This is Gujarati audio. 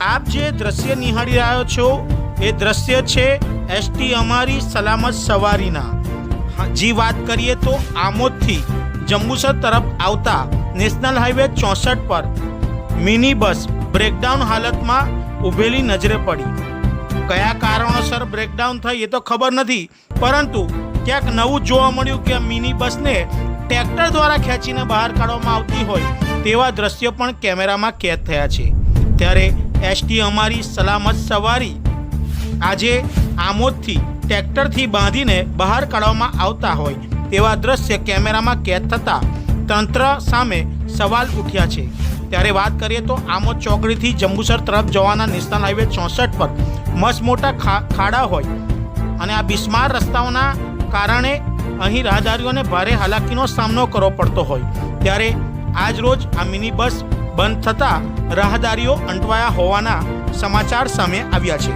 આપ જે દ્રશ્ય નિહાળી રહ્યો છો, એ દ્રશ્ય છે એસટી અમારી સલામત સવારીના. જી વાત કરીએ તો આમોદથી જંબુસર તરફ આવતા નેશનલ હાઈવે ચોસઠ પર મિની બસ બ્રેકડાઉન હાલતમાં ઊભેલી નજરે પડી. કયા કારણોસર બ્રેકડાઉન થઈ એ તો ખબર નથી, પરંતુ ક્યાંક નવું જોવા મળ્યું કે મિની બસને ટ્રેક્ટર દ્વારા ખેંચીને બહાર કાઢવામાં આવતી હોય તેવા દ્રશ્યો પણ કેમેરામાં કેદ થયા છે. ત્યારે એસટી અમારી સલામત સવારી આજે આમોદથી ટ્રેક્ટરથી બાંધીને બહાર કાઢવામાં આવતા હોય તેવા દ્રશ્ય કેમેરામાં કેદ થતાં તંત્ર સામે સવાલ ઉઠ્યા છે. ત્યારે વાત કરીએ તો આમોદ ચોકડીથી જંબુસર તરફ જવાના નેશનલ હાઈવે ચોસઠ પર મસ્ત ખા- ખાડા હોય અને આ બિસ્માર રસ્તાઓના કારણે અહીં રાહદારીઓને ભારે હાલાકીનો સામનો કરવો પડતો હોય. ત્યારે આજ રોજ આ મિની બસ બંધ થતાં રાહદારીઓ અંટવાયા હોવાના સમાચાર સામે આવ્યા છે.